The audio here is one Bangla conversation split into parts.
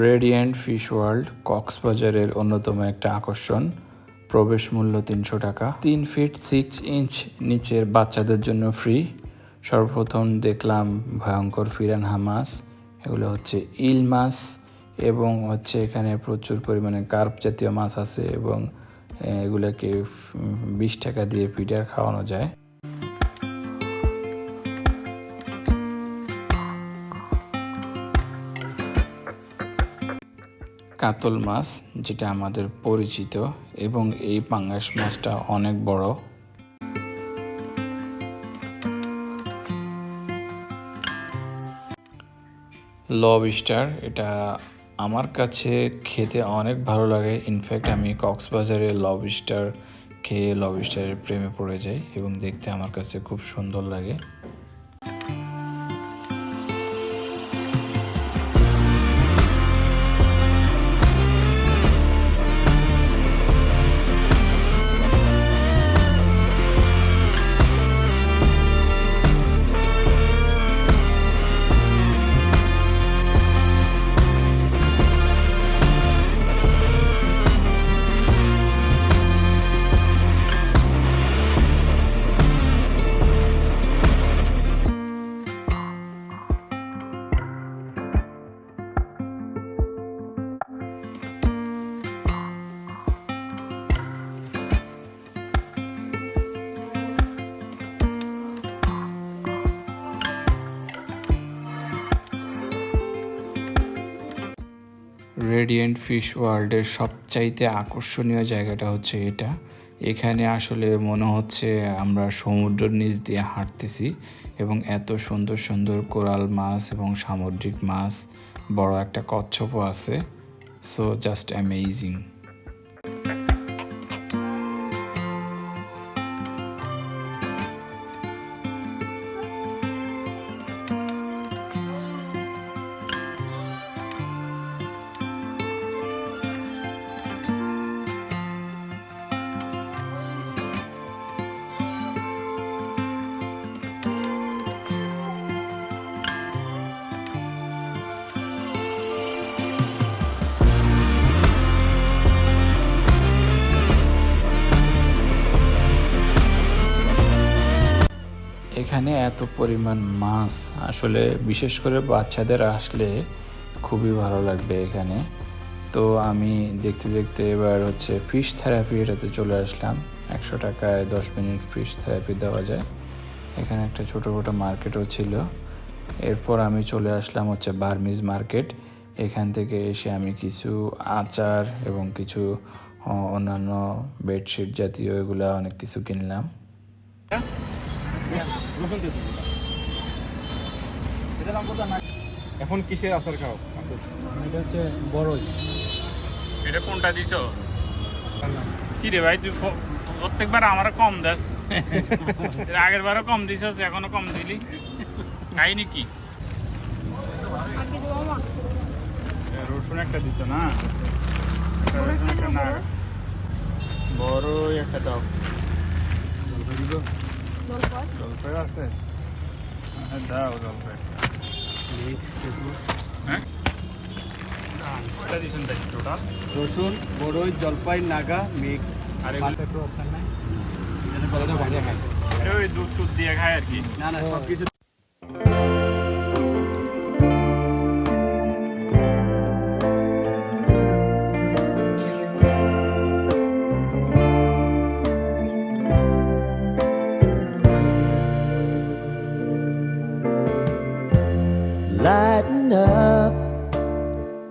রেডিয়েন্ট ফিশ ওয়ার্ল্ড কক্সবাজারের অন্যতম একটা আকর্ষণ। প্রবেশ মূল্য তিনশো টাকা। তিন ফিট সিক্স ইঞ্চ নিচের বাচ্চাদের জন্য ফ্রি সর্বপ্রথম দেখলাম ভয়ঙ্কর ফিরানহা মাছ এগুলো হচ্ছে ইল মাছ এবং হচ্ছে এখানে প্রচুর পরিমাণে কার্প জাতীয় মাছ আছে এবং এগুলোকে বিশ টাকা দিয়ে পিটার খাওয়ানো যায়। কাতল মাছ, যেটা আমাদের পরিচিত, এবং এই পাঙ্গাস মাছটা অনেক বড়। লবস্টার এটা আমার কাছে খেতে অনেক ভালো লাগে। ইনফ্যাক্ট আমি কক্সবাজারে লবস্টার খেয়ে লবস্টারের প্রেমে পড়ে যাই, এবং দেখতে আমার কাছে খুব সুন্দর লাগে। রেডিয়েন্ট ফিশ ওয়ার্ল্ডের সবচাইতে আকর্ষণীয় জায়গাটা হচ্ছে এটা। এখানে আসলে মনে হচ্ছে আমরা সমুদ্রের নিচ দিয়ে হাঁটতেছি এবং এত সুন্দর সুন্দর কোরাল মাছ এবং সামুদ্রিক মাছ, বড় একটা কচ্ছপও আছে। সো জাস্ট অ্যামেজিং এখানে এত পরিমাণ মাছ। আসলে বিশেষ করে বাচ্চাদের আসলে খুবই ভালো লাগবে এখানে। তো আমি দেখতে দেখতে এবার হচ্ছে ফিশ থেরাপি এটাতে চলে আসলাম। একশো টাকায় দশ মিনিট ফিশ থেরাপি দেওয়া যায়। এখানে একটা ছোটো ছোটোখাটো মার্কেটও ছিল। এরপর আমি চলে আসলাম হচ্ছে বার্মিজ মার্কেট এখান থেকে এসে আমি কিছু আচার এবং কিছু অন্যান্য বেডশিট জাতীয় এগুলো অনেক কিছু কিনলাম। এখন কিসের আচার খাও? এটা হচ্ছে বড়ই। এটা কোনটা দিছ? কি রে ভাই তুই প্রত্যেকবার আমার কম দাস। এর আগের বারও কম দিছ এখনও কম দিলি? কাহিনি কি? রসুন একটা দিছ না? একটা রসুন একটা বড়ই একটা দাও জলপাই আছে হ্যাঁ, দাও জলপাই হ্যাঁ কয়টা দিছেন তাই টোটাল রসুন বড়ই জলপাই নাগা মিক্স। আর এগুলো একটু অপশন নাই। ভাজা খাই এটা ওই দুধ টুধ দিয়ে খায় আর কি। না না সব কিছু Lighten up,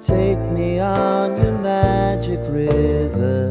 take me on your magic river.